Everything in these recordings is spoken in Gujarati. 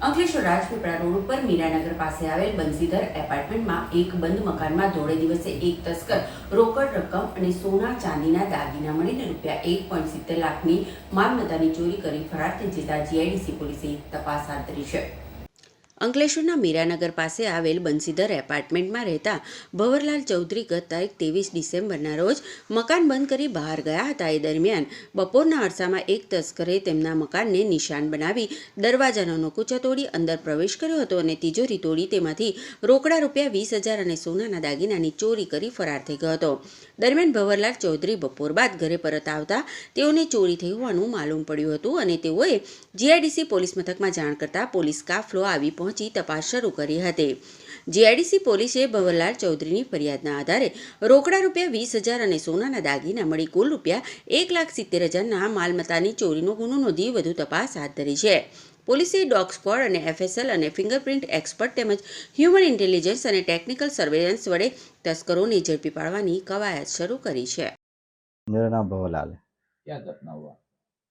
અંકલેશ્વર રાજપીપળા રોડ ઉપર મીરાનગર પાસે આવેલ બંસીધર એપાર્ટમેન્ટમાં એક બંધ મકાનમાં ધોળે દિવસે એક તસ્કર, રોકડ રકમ અને સોના ચાંદીના દાગીના મળીને રૂપિયા એક પોઈન્ટ સિત્તેર લાખની માલમત્તાની ચોરી કરી ફરાર થઈ જતા જીઆઈડીસી પોલીસે તપાસ હાથ ધરી છે. અંકલેશ્વરના મીરાનગર પાસે આવેલ બંસીધર એપાર્ટમેન્ટમાં રહેતા ભવરલાલ ચૌધરી ગત તારીખ ત્રેવીસ ડિસેમ્બરના રોજ મકાન બંધ કરી બહાર ગયા હતા. એ દરમિયાન બપોરના અરસામાં એક તસ્કરે તેમના મકાનને નિશાન બનાવી દરવાજાનો નકુચા તોડી અંદર પ્રવેશ કર્યો હતો અને તિજોરી તોડી તેમાંથી રોકડા રૂપિયા વીસ હજાર અને સોનાના દાગીનાની ચોરી કરી ફરાર થઈ ગયો હતો. દરમિયાન ભવરલાલ ચૌધરી બપોર બાદ ઘરે પરત આવતા તેઓને ચોરી થઈ હોવાનું માલુમ પડ્યું હતું અને તેઓએ જીઆઈડીસી પોલીસ મથકમાં જાણ કરતા પોલીસ કાફલો આવી પહોંચી તપાસ શરૂ કરી હતી જીઆઈડીસી પોલીસે ભવરલાલ ચૌધરીની ફરિયાદના આધારે રોકડા રૂપિયા વીસ હજાર અને સોનાના દાગીના મળી કુલ રૂપિયા એક લાખ સિત્તેર હજારના માલમત્તાની ચોરીનો ગુનો નોંધી વધુ તપાસ હાથ ધરી છે પોલીસે ડોગ સ્ક્વોડ અને એફએસએલ અને ફિંગરપ્રિન્ટ એક્સપર્ટ તેમજ હ્યુમન ઇન્ટેલિજન્સ અને ટેકનિકલ સર્વેલન્સ વડે તસ્કરોને ઝડપી પાડવાની કવાયત શરૂ કરી છે मेरा नाम भवलाल है क्या घटना हुआ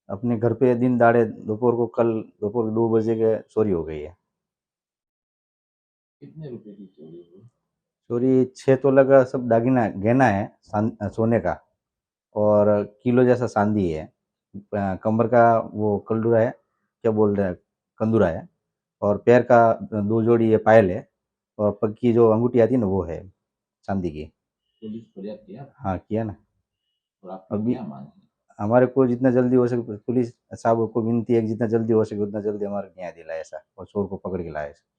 अपने घर पे दिन दाड़े दोपहर को कल दोपहर को दो बजे के चोरी हो गई है कितने रुपए की चोरी हुई? चोरी छः तोला का सब दागिना गहना है सोने का। और किलो जैसा चांदी है। कमर का वो कलडुरा है क्या बोल रहे हैं कंदूरा है। और पैर का दो जोड़ी ये पायल है और पग की जो अंगूठी आती है ना वो है चांदी की। पुलिस फरियाद किया? हाँ किया ना। और अभी- हमारे को जितना जल्दी हो सके पुलिस साहब को विनती है जितना जल्दी हो सके उतना जल्दी हमारा न्याय दिलाए ऐसा और चोर को पकड़ के लाए यहाँ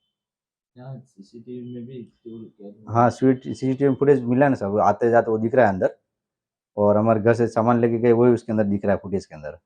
हाँ स्वीट सीसीटीवी फुटेज मिला ना सब आते जाते वो दिख रहा है अंदर और हमारे घर से सामान लेके गए वही उसके अंदर दिख रहा है फुटेज के अंदर